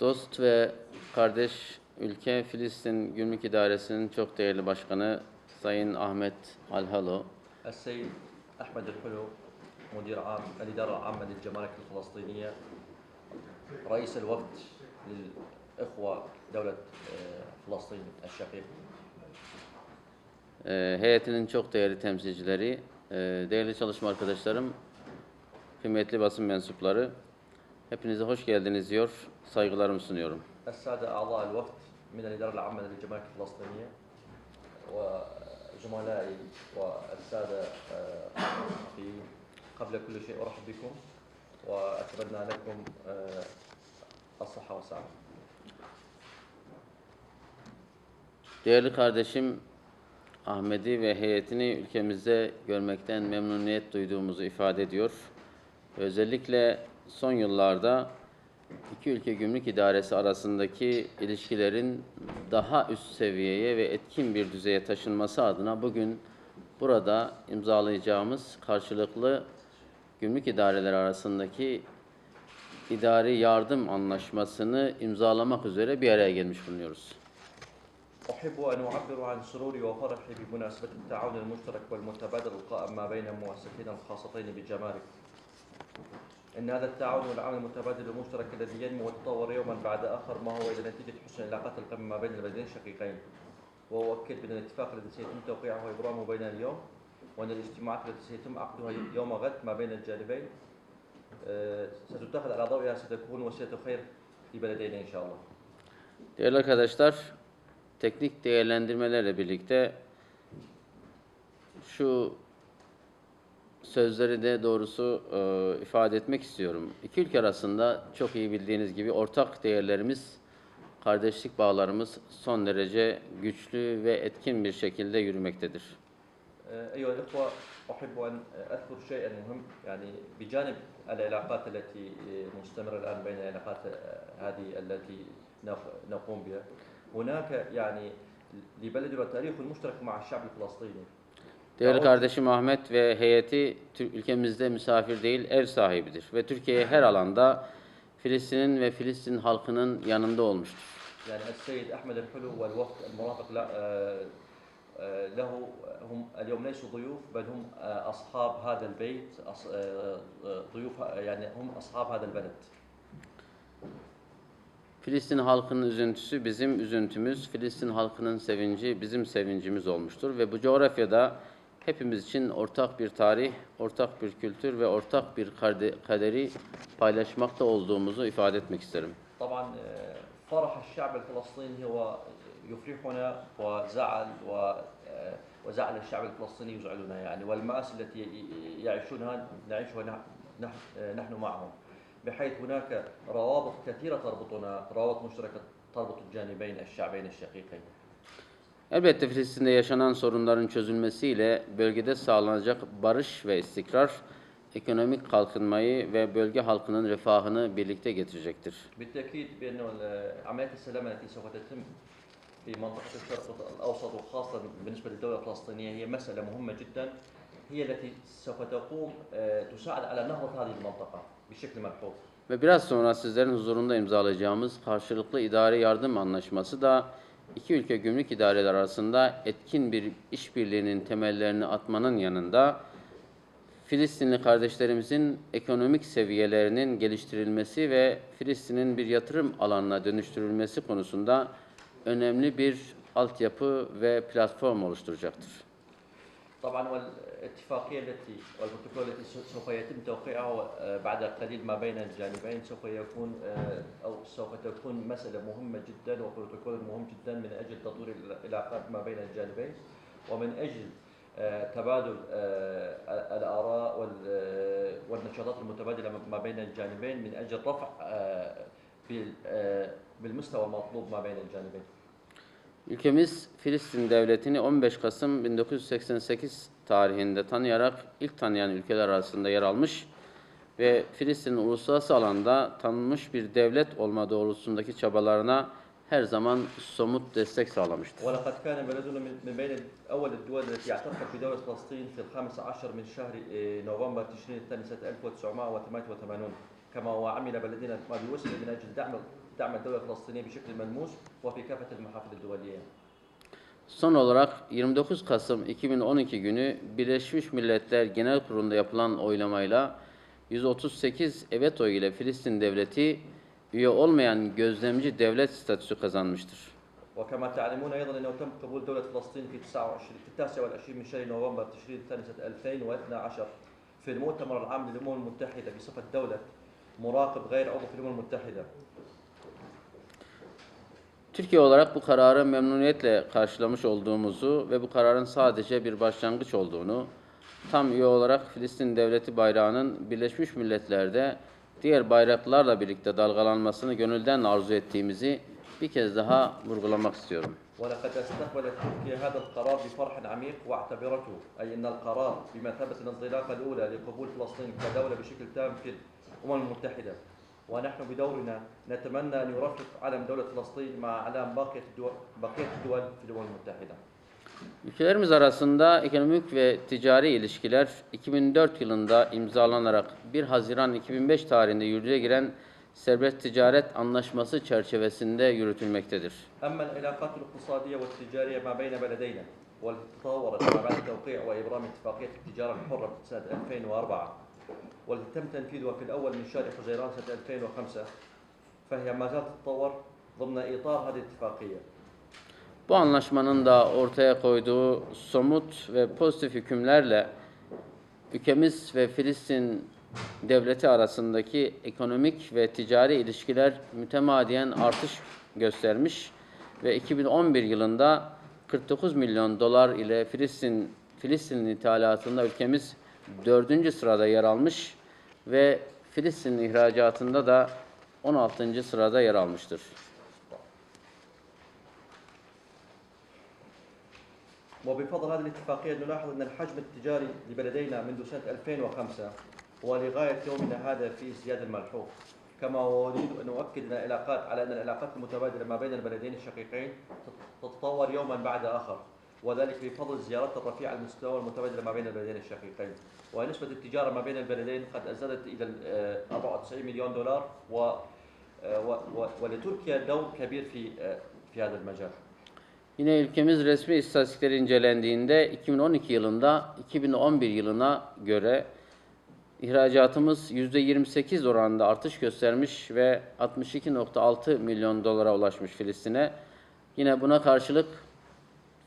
Dost ve kardeş ülke Filistin Gümrük İdaresi'nin çok değerli başkanı Sayın Ahmet Alhalo, السيد أحمد الحلو مدير عام الإدارة العامة للجمارك الفلسطينية رئيس الوفد للإخوة دولة آه، فلسطين الشقيق e, heyetinin çok değerli temsilcileri, e, değerli çalışma arkadaşlarım, kıymetli basın mensupları, hepinize hoş geldiniz diyor, saygılarımı sunuyorum. السادة أعضاء الوفد من الإدارة العامة للجمارك الفلسطينية وزملائي والسادة آه، الصحفيين قبل كل شيء أرحب بكم وأتمنى لكم آه، الصحة والسعادة Değerli kardeşim Ahmet'i ve heyetini ülkemizde görmekten memnuniyet duyduğumuzu ifade ediyor. Özellikle son yıllarda iki ülke gümrük idaresi arasındaki ilişkilerin daha üst seviyeye ve etkin bir düzeye taşınması adına bugün burada imzalayacağımız karşılıklı gümrük idareleri arasındaki idari yardım anlaşmasını imzalamak üzere bir araya gelmiş bulunuyoruz. أحب أن أعبر عن سروري وفرحي بمناسبة التعاون المشترك والمتبادل القائم ما بين المؤسستين الخاصتين بالجمارك. إن هذا التعاون والعمل المتبادل المشترك الذي ينمو ويتطور يوما بعد آخر ما هو إلى نتيجة حسن العلاقات القائمة ما بين البلدين الشقيقين. وأؤكد بأن الاتفاق الذي سيتم توقيعه وإبرامه بين اليوم وأن الاجتماعات التي سيتم عقدها يوم غد ما بين الجانبين آه، ستتخذ على ضوئها ستكون وسيلة خير لبلدينا إن شاء الله. Değerli arkadaşlar, teknik değerlendirmelerle birlikte şu sözleri de doğrusu e, ifade etmek istiyorum. İki ülke arasında çok iyi bildiğiniz gibi ortak değerlerimiz, kardeşlik bağlarımız son derece güçlü ve etkin bir şekilde yürümektedir. أيها الإخوة أحب أن أذكر شيئا مهم يعني بجانب العلاقات التي مستمرة الآن بين العلاقات هذه التي نق- نقوم بها هناك يعني لبلدنا تاريخ مشترك مع الشعب الفلسطيني Değerli kardeşim Ahmet ve heyeti Tür- ülkemizde misafir değil, ev sahibidir ve Türkiye her alanda Filistin'in ve Filistin halkının yanında olmuştur. يعني السيد أحمد الحلو والوفد المرافق له آه، آه، له هم اليوم ليسوا ضيوف بل هم آه، أصحاب هذا البيت أص- آه، آه، ضيوف يعني هم أصحاب هذا البلد Filistin halkının üzüntüsü bizim üzüntümüz, Filistin halkının sevinci bizim sevincimiz olmuştur ve bu coğrafyada hepimiz için ortak bir tarih, ortak bir kültür ve ortak bir kade- kaderi paylaşmakta olduğumuzu ifade etmek isterim. طبعا آه، فرح الشعب الفلسطيني هو يفرحنا وزعل آه، وزعل الشعب الفلسطيني يزعلنا يعني والمآسي التي يعيشونها نعيشها نح- نح- آه، نحن معهم بحيث هناك روابط كثيرة تربطنا روابط مشتركة تربط الجانبين الشعبين الشقيقين Elbette Filistin'de yaşanan sorunların çözülmesiyle bölgede sağlanacak barış ve istikrar, ekonomik kalkınmayı ve bölge halkının refahını birlikte getirecektir. بالتأكيد بأنه ال- عمليات السلام التي سوف تتم في منطقة الشرق الأوسط وخاصة بالنسبة للدولة الفلسطينية هي مسألة مهمة جدا هي التي سوف تقوم آه، تساعد على نهضة هذه المنطقة بشكل ملحوظ Ve biraz sonra sizlerin huzurunda imzalayacağımız karşılıklı idari yardım anlaşması da iki ülke gümrük idareleri arasında etkin bir işbirliğinin temellerini atmanın yanında Filistinli kardeşlerimizin ekonomik seviyelerinin geliştirilmesi ve Filistin'in bir yatırım alanına dönüştürülmesi konusunda önemli bir altyapı ve platform oluşturacaktır. طبعا والاتفاقية التي والبروتوكول التي سو- سوف يتم توقيعه آه، بعد قليل ما بين الجانبين سوف يكون آه، أو سوف تكون مسألة مهمة جدا وبروتوكول مهم جدا من أجل تطوير العلاقات ما بين الجانبين ومن أجل آه، تبادل آه، والنشاطات المتبادلة ما بين الجانبين من أجل رفع بال- بالمستوى المطلوب ما بين الجانبين. Ülkemiz Filistin devletini 15 Kasım 1988 tarihinde tanıyarak ilk tanıyan ülkeler arasında yer almış ve Filistin'in uluslararası alanda tanınmış bir devlet olma doğrultusundaki çabalarına her zaman somut destek sağlamıştır. ولقد كان بلدنا من من بين أول الدول التي اعترفت بدولة فلسطين في الخامس عشر من شهر آه، نوفمبر تشرين الثاني سنة 1988 كما وعمل بلدنا ما بوسعه من أجل دعم دعم الدولة الفلسطينية بشكل ملموس وفي كافة المحافل الدولية. Son olarak 29 Kasım 2012 günü Birleşmiş Milletler Genel Kurulu'nda yapılan oylamayla 138 evet oyu ile Filistin devleti üye olmayan gözlemci devlet statüsü kazanmıştır. وكما تعلمون ايضا انه تم قبول دوله فلسطين في 29 في 29 من شهر نوفمبر تشرين الثاني سنه 2012 في المؤتمر العام للامم المتحده بصفه دوله مراقب غير عضو في الامم المتحده. Türkiye olarak bu kararı memnuniyetle karşılamış olduğumuzu ve bu kararın sadece bir başlangıç olduğunu, tam üye olarak Filistin Devleti bayrağının Birleşmiş Milletler'de diğer bayraklarla birlikte dalgalanmasını gönülden arzu ettiğimizi bir kez daha vurgulamak istiyorum. ولقد استقبلت تركيا هذا القرار بفرح عميق واعتبرته اي ان القرار بمثابه الانطلاقه الاولى لقبول فلسطين كدوله بشكل تام في الامم المتحده. ونحن بدورنا نتمنى ان يرافق علم دوله فلسطين مع اعلام باقيه الدول بقيه الدول في الامم المتحده. Ülkelerimiz arasında ekonomik ve ticari ilişkiler 2004 yılında imzalanarak 1 Haziran 2005 tarihinde yürürlüğe giren serbest ticaret anlaşması çerçevesinde yürütülmektedir. أما العلاقات الاقتصادية والتجارية ما بين بلدينا والتي تطورت ما بعد توقيع وإبرام اتفاقية التجارة الحرة سنة 2004 والتي تم تنفيذها في الأول من شهر حزيران سنة 2005 فهي ما زالت تتطور ضمن إطار هذه الاتفاقية Bu anlaşmanın da ortaya koyduğu somut ve pozitif hükümlerle ülkemiz ve Filistin devleti arasındaki ekonomik ve ticari ilişkiler mütemadiyen artış göstermiş ve 2011 yılında 49 milyon dolar ile Filistin Filistin'in ithalatında ülkemiz dördüncü sırada yer almış ve Filistin ihracatında da 16. sırada yer almıştır. وبفضل هذه الاتفاقية نلاحظ أن الحجم التجاري لبلدينا منذ سنة 2005 ولغاية يومنا هذا في ازدياد ملحوظ كما أريد أن أؤكد أن العلاقات على أن العلاقات المتبادلة ما بين البلدين الشقيقين تتطور يوما بعد آخر وذلك بفضل الزيارات الرفيعة المستوى المتبادلة ما بين البلدين الشقيقين ونسبة التجارة ما بين البلدين قد ازدادت إلى ال- آه، 94 مليون دولار و آه، و- و- ولتركيا دور كبير في آه، في هذا المجال Yine ülkemiz resmi istatistikleri incelendiğinde 2012 yılında 2011 yılına göre ihracatımız %28 oranında artış göstermiş ve 62.6 milyon dolara ulaşmış Filistin'e. Yine buna karşılık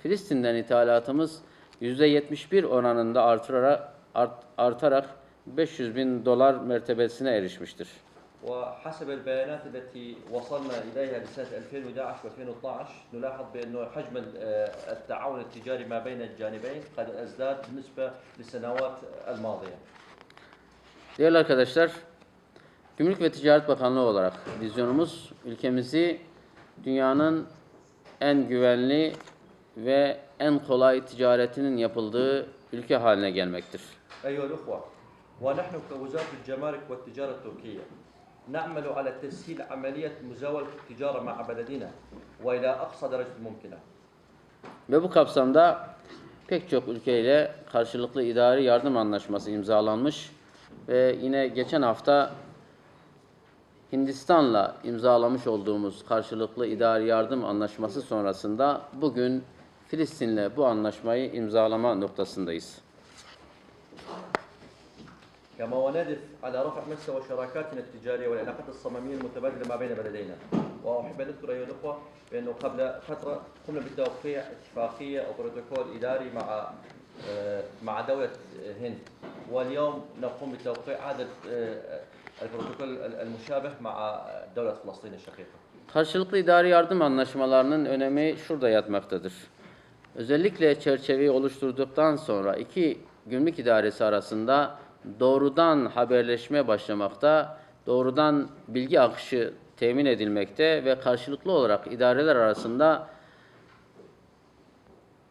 Filistin'den ithalatımız %71 oranında artırarak, art- artarak 500 bin dolar mertebesine erişmiştir. وحسب البيانات التي وصلنا إليها لسنة 2011 و2012 نلاحظ بأنه حجم ال- التعاون التجاري ما بين الجانبين قد ازداد بالنسبة للسنوات الماضية Değerli arkadaşlar, Gümrük ve Ticaret Bakanlığı olarak vizyonumuz ülkemizi dünyanın en güvenli ve en kolay ticaretinin yapıldığı ülke haline gelmektir. أيها الأخوة ونحن كوزارة الجمارك والتجارة التركية نعمل على تسهيل عملية مزاولة التجارة مع بلدنا وإلى أقصى درجة ممكنة Ve bu kapsamda pek çok ülkeyle karşılıklı idari yardım anlaşması imzalanmış ve yine geçen hafta Hindistan'la imzalamış olduğumuz karşılıklı idari yardım anlaşması sonrasında bugün Filistin'le bu anlaşmayı imzalama noktasındayız. كما ونهدف على رفع مستوى شراكاتنا التجارية والعلاقات الصمامية المتبادلة ما بين بلدينا وأحب أن أذكر أيها الأخوة بأنه قبل فترة قمنا بتوقيع اتفاقية أو بروتوكول إداري مع آه، مع دولة هند واليوم نقوم بتوقيع هذا آه، البروتوكول المشابه مع دولة فلسطين الشقيقة Karşılıklı idari yardım anlaşmalarının önemi şurada yatmaktadır. Özellikle çerçeveyi oluşturduktan sonra iki gümrük idaresi arasında doğrudan haberleşme başlamakta, doğrudan bilgi akışı temin edilmekte ve karşılıklı olarak idareler arasında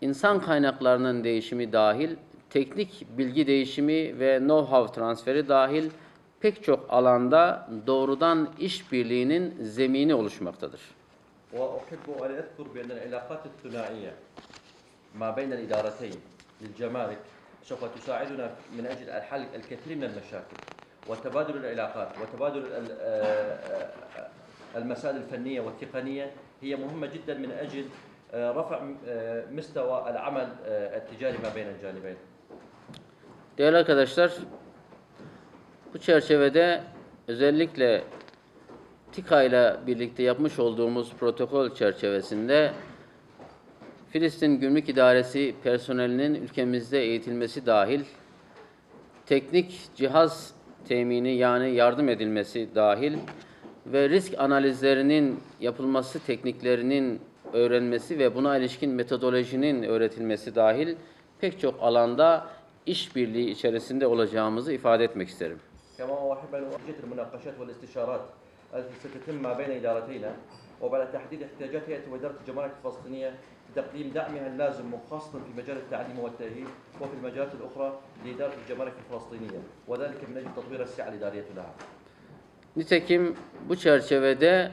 insan kaynaklarının değişimi dahil, teknik bilgi değişimi ve know-how transferi dahil pek çok alanda doğrudan işbirliğinin zemini oluşmaktadır. وأحب أن أذكر بأن العلاقات الثنائية ما بين الإدارتين للجمارك سوف تساعدنا من أجل حل الكثير من المشاكل وتبادل العلاقات وتبادل آه، آه، المسائل الفنية والتقنية هي مهمة جدا من أجل آه، رفع مستوى العمل التجاري ما بين الجانبين. Değerli arkadaşlar, bu çerçevede özellikle TİKA ile birlikte yapmış olduğumuz protokol çerçevesinde Filistin Gümrük İdaresi personelinin ülkemizde eğitilmesi dahil, teknik cihaz temini yani yardım edilmesi dahil ve risk analizlerinin yapılması tekniklerinin öğrenmesi ve buna ilişkin metodolojinin öğretilmesi dahil pek çok alanda işbirliği içerisinde olacağımızı ifade etmek isterim. كما أحب أن أؤكد المناقشات والاستشارات التي ستتم ما بين إدارتينا وبعد تحديد احتياجات هيئة وإدارة الجمارك الفلسطينية لتقديم دعمها اللازم وخاصة في مجال التعليم والتأهيل وفي المجالات الأخرى لإدارة الجمارك الفلسطينية وذلك من أجل تطوير السعة الإدارية لها Nitekim bu çerçevede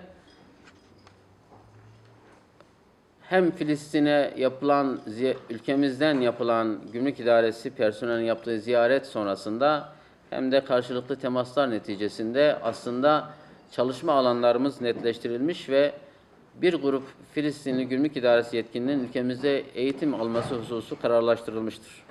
hem Filistin'e yapılan, ziy- ülkemizden yapılan gümrük idaresi personelinin yaptığı ziyaret sonrasında hem de karşılıklı temaslar neticesinde aslında çalışma alanlarımız netleştirilmiş ve bir grup Filistinli gümrük idaresi yetkilinin ülkemizde eğitim alması hususu kararlaştırılmıştır.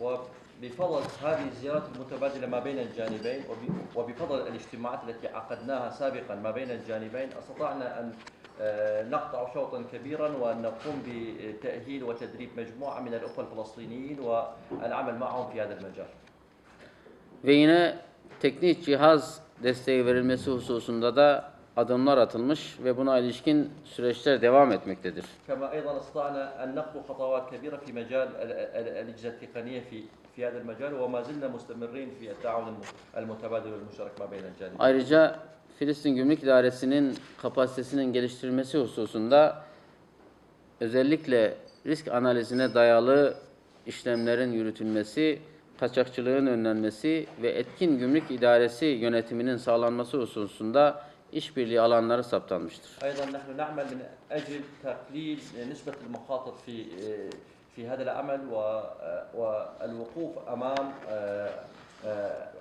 وبفضل هذه الزيارات المتبادلة ما بين الجانبين وب- وبفضل الاجتماعات التي عقدناها سابقا ما بين الجانبين استطعنا أن آه، نقطع شوطا كبيرا وأن نقوم بتأهيل وتدريب مجموعة من الأخوة الفلسطينيين والعمل معهم في هذا المجال Ve yine teknik cihaz desteği verilmesi hususunda da adımlar atılmış ve buna ilişkin süreçler devam etmektedir. Ayrıca Filistin Gümrük İdaresi'nin kapasitesinin geliştirilmesi hususunda özellikle risk analizine dayalı işlemlerin yürütülmesi kaçakçılığın önlenmesi ve etkin gümrük idaresi yönetiminin sağlanması hususunda işbirliği alanları saptanmıştır. ايضا نحن نعمل من اجل تقليل نسبه المخاطر في في هذا العمل و- والوقوف امام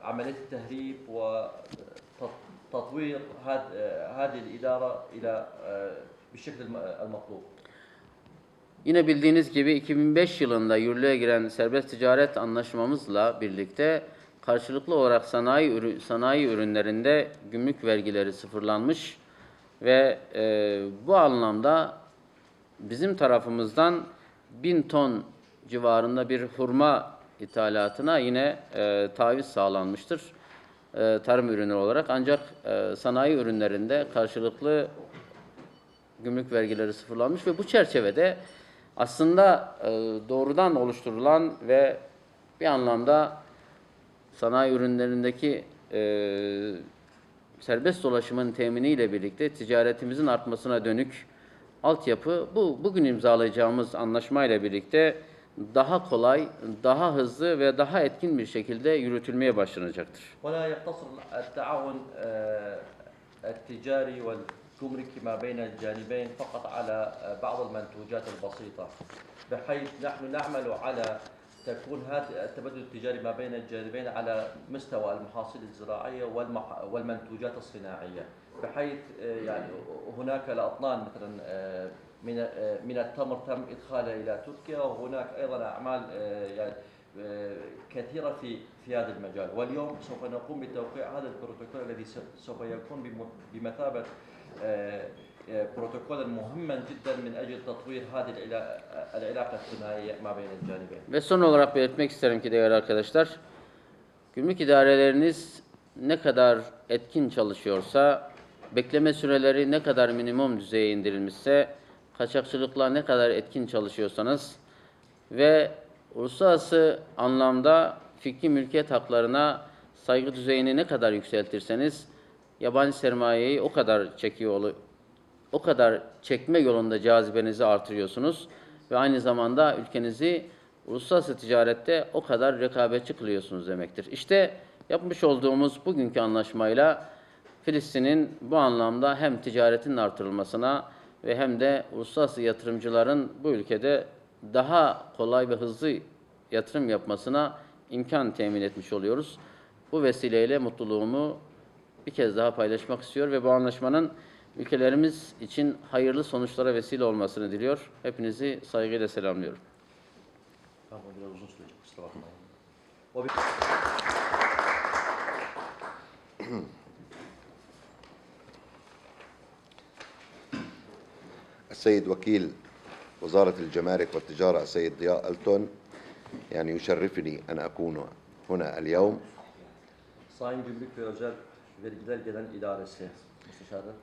عمليه التهريب وتطوير هذه هذه الاداره الى بالشكل الم- المطلوب. Yine bildiğiniz gibi 2005 yılında yürürlüğe giren serbest ticaret anlaşmamızla birlikte karşılıklı olarak sanayi ürü- sanayi ürünlerinde gümrük vergileri sıfırlanmış ve e, bu anlamda bizim tarafımızdan 1000 ton civarında bir hurma ithalatına yine e, taviz sağlanmıştır e, tarım ürünü olarak. Ancak e, sanayi ürünlerinde karşılıklı gümrük vergileri sıfırlanmış ve bu çerçevede aslında e, doğrudan oluşturulan ve bir anlamda sanayi ürünlerindeki e, serbest dolaşımın teminiyle birlikte ticaretimizin artmasına dönük altyapı bu bugün imzalayacağımız anlaşmayla birlikte daha kolay, daha hızlı ve daha etkin bir şekilde yürütülmeye başlanacaktır. ولا يقتصر التعاون آه، التجاري والجمركي ما بين الجانبين فقط على آه، بعض المنتوجات البسيطة بحيث نحن نعمل على تكون هذا التبادل التجاري ما بين الجانبين على مستوى المحاصيل الزراعية والمح- والمنتوجات الصناعية. بحيث آه، يعني هناك الأطنان مثلا آه، من من التمر تم إدخالها إلى تركيا وهناك أيضا أعمال آه، يعني كثيرة في في هذا المجال. واليوم سوف نقوم بتوقيع هذا البروتوكول الذي سوف يكون بم- بمثابة آه، بروتوكولا مهما جدا من أجل تطوير هذه العلا- العلاقة الثنائية ما بين الجانبين Ve son olarak belirtmek isterim ki değerli arkadaşlar, gümrük idareleriniz ne kadar etkin çalışıyorsa, bekleme süreleri ne kadar minimum düzeye indirilmişse, kaçakçılıkla ne kadar etkin çalışıyorsanız ve uluslararası anlamda fikri mülkiyet haklarına saygı düzeyini ne kadar yükseltirseniz, yabancı sermayeyi o kadar çekiyor o kadar çekme yolunda cazibenizi artırıyorsunuz ve aynı zamanda ülkenizi uluslararası ticarette o kadar rekabetçi kılıyorsunuz demektir. İşte yapmış olduğumuz bugünkü anlaşmayla Filistin'in bu anlamda hem ticaretin artırılmasına ve hem de uluslararası yatırımcıların bu ülkede daha kolay ve hızlı yatırım yapmasına imkan temin etmiş oluyoruz. Bu vesileyle mutluluğumu bir kez daha paylaşmak istiyor ve bu anlaşmanın ülkelerimiz için hayırlı sonuçlara vesile olmasını diliyor. Hepinizi saygıyla selamlıyorum. Tamam biraz uzun sürecek kusura bakmayın. وب- السيد وكيل وزارة الجمارك والتجارة السيد ضياء ألتون يعني يشرفني أن أكون هنا اليوم Sayın Gümrük ve Özel Vergiler Genel İdaresi Müsteşarı,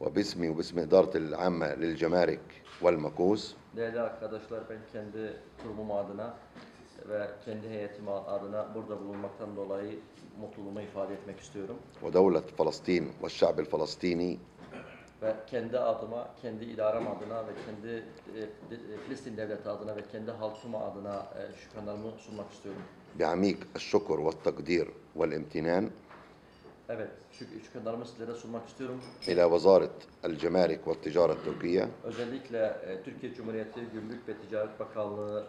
وباسمي وباسم إدارة العامة للجمارك والمكوس değerli arkadaşlar ben kendi kurumum adına ve kendi heyetim adına burada bulunmaktan dolayı mutluluğumu ifade etmek istiyorum. ودولة فلسطين والشعب الفلسطيني Ve kendi adıma, kendi idarem adına ve kendi e, de- e, Filistin devleti adına ve kendi halkım adına e, şükranlarımı sunmak istiyorum. بعميق الشكر والتقدير والامتنان Evet, şu üç kadarımı sizlere sunmak istiyorum. İlâ Vazaret el-Cemerik ve Ticaret Türkiye. Özellikle e, Türkiye Cumhuriyeti Gümrük ve Ticaret Bakanlığı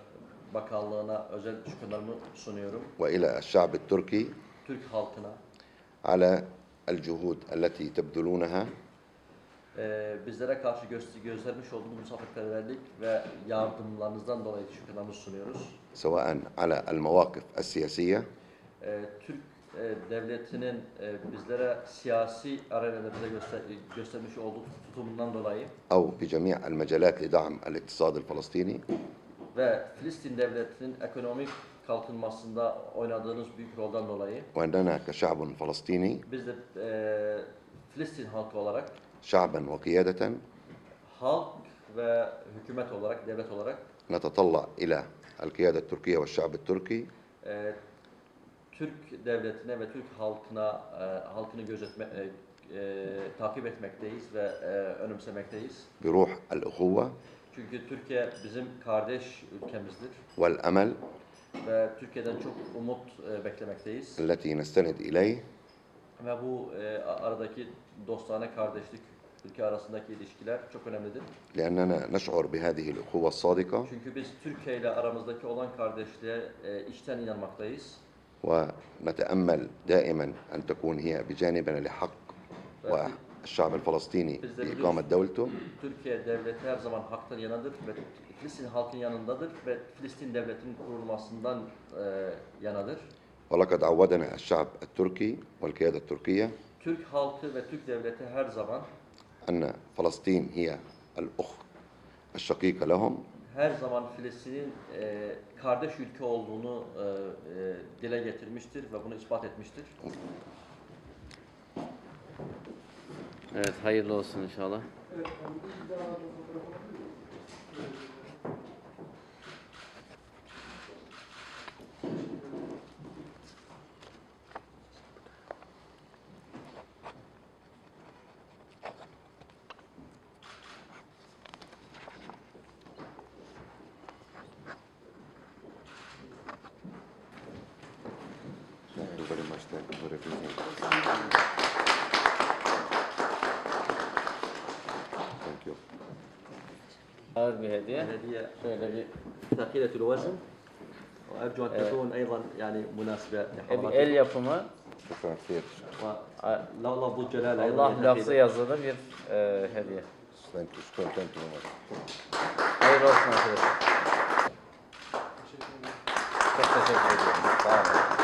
Bakanlığı'na özel şükürlerimi sunuyorum. Ve ilâ el-Şa'b Türki. Türk halkına. Ala el-Cuhud elleti tebdülûneha. Bizlere karşı göstermiş olduğunuz misafirperverlik ve yardımlarınızdan dolayı şükürlerimi sunuyoruz. Sevaen ala el-mevâkif el-siyasiye. Türk devletinin e, bizlere siyasi arenalarında göster- göstermiş olduğu tutumundan dolayı أو في جميع المجالات لدعم الاقتصاد الفلسطيني ve Filistin devletinin ekonomik kalkınmasında oynadığınız büyük roldan dolayı وأننا كشعب فلسطيني biz de e, Filistin halkı olarak شعبا وقيادة halk ve hükümet olarak, devlet olarak نتطلع إلى القيادة التركية والشعب التركي e, Türk devletine ve Türk halkına e, halkını gözetme, e, e, takip etmekteyiz ve e, önemsemekteyiz. بروح الأخوة Çünkü Türkiye bizim kardeş ülkemizdir والأمل ve Türkiye'den çok umut e, beklemekteyiz. التي نستند إليه Ve bu e, aradaki dostane kardeşlik ülke arasındaki ilişkiler çok önemlidir. لأننا نشعر بهذه الأخوة الصادقة Çünkü biz Türkiye ile aramızdaki olan kardeşliğe e, içten inanmaktayız. ونتأمل دائما أن تكون هي بجانبنا لحق الشعب الفلسطيني بإقامة دولته تركيا دولت her zaman haktan yanadır ve Filistin halkın yanındadır ve Filistin devletinin kurulmasından آه، yanadır. ولقد عودنا الشعب التركي والقيادة التركية Türk halkı ve Türk devleti her zaman أن فلسطين هي الأخ الشقيقة لهم her zaman Filistin'in e, kardeş ülke olduğunu e, e, dile getirmiştir ve bunu ispat etmiştir. Evet, hayırlı olsun inşallah. Thank you very much. Thank you for everything Thank you. Ağır bir hediye. هدية Şöyle bir, ثقيلة الوزن وأرجو أن تكون أيضا يعني مناسبة el, el لحضراتكم yapımı شكرا كثير. ولفظ الجلالة أيضا Allah هي lafzı ثقيلة. yazılı bir e, hediye. Thank you. شكرا. Thank you very much. Hayırlı olsun arkadaşlar. Çok teşekkür ediyorum. Sağ olun.